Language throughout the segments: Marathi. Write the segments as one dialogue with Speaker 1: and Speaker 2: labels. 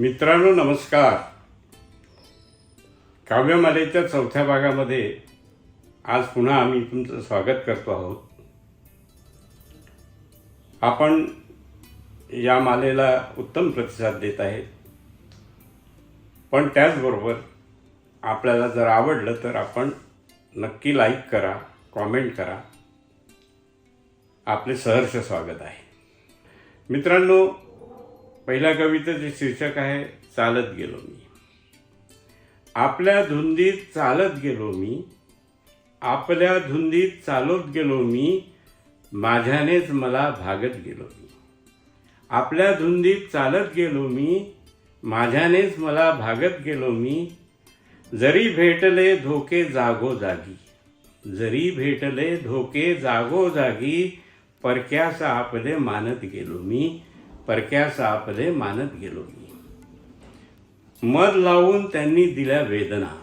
Speaker 1: मित्रांनो नमस्कार. काव्यमालेच्या चौथ्या भागामध्ये आज पुन्हा आम्ही तुमचं स्वागत करतो आहोत. आपण या मालेला उत्तम प्रतिसाद देत आहेत. पण त्याचबरोबर आपल्याला जर आवडलं तर आपण नक्की लाईक करा कॉमेंट करा. आपले सहर्ष स्वागत आहे. मित्रांनो पहिल्या कवितेचे शीर्षक आहे चालत गेलो मी. आपल्या धुंदीत चालत गेलो मी. आपल्या धुंदीत चालत गेलो मी. माझ्यानेच मला भागत गेलो मी. आपल्या धुंदीत चालत गेलो मी. माझ्यानेच मला भागत गेलो मी. जरी भेटले धोके जागोजागी जरी भेटले धोके जागोजागी परक्यास आपले मानत गेलो मी. परक्या आपले मानत गेलो मी. मध लावून त्यांनी दिल्या वेदना.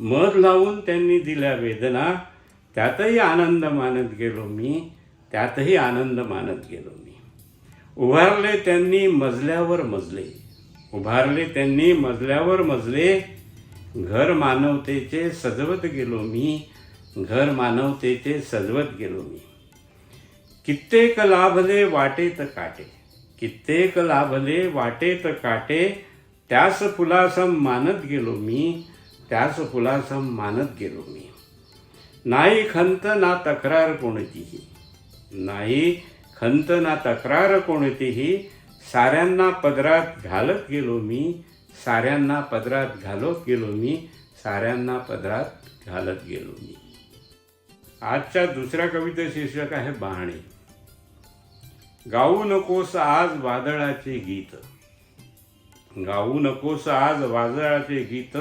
Speaker 1: मध लावून त्यांनी दिल्या वेदना त्यातही आनंद मानत गेलो मी त्यातही आनंद मानत गेलो मी. उभारले त्यांनी मजल्यावर मजले. उभारले त्यांनी मजल्यावर मजले. घर मानवतेचे सजवत गेलो मी घर मानवतेचे सजवत गेलो मी. कित्येक लाभले वाटेत काटे. कित्येक लाभले वाटेत काटे. त्यास फुलासम मानत गेलो मी त्यास फुलासम मानत गेलो मी. नाही खंत ना तक्रार कोणतीही. नाही खंत ना तक्रार कोणतीही. साऱ्यांना पदरात घालत गेलो मी साऱ्यांना पदरात घालत गेलो मी साऱ्यांना पदरात घालत गेलो मी. आजच्या दुसऱ्या कविता शीर्षक आहे बहाणे. गाऊ नकोस आज वादळाचे गीत. गाऊ नकोस आज वादळाचे गीत.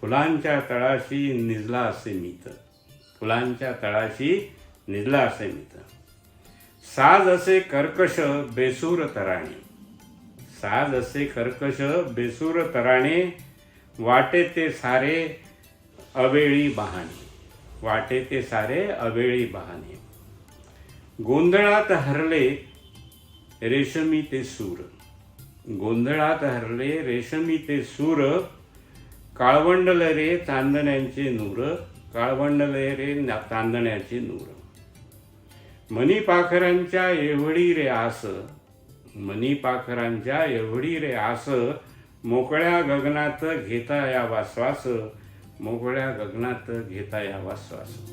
Speaker 1: फुलांच्या तळाशी निजला असे मीत. फुलांच्या तळाशी निजला असे मीत. साज असे कर्कश बेसूर तराणे. साज असे कर्कश बेसूर तराणे. वाटे ते सारे अवेळी बहाणे. वाटे ते सारे अवेळी बहाणे. गोंधळात हरले रेशमी ते सूर. गोंधळात हरले रेशमी ते सूर काळवंडल रे चांदण्यांचे नूर काळवंडल रे ना- चांदण्याचे नूर. मनी पाखरांच्या एवढी रे आस मनी पाखरांच्या एवढी रे आस मोकळ्या गगनात घेता यावा श्वास मोकळ्या गगनात घेता यावा श्वास.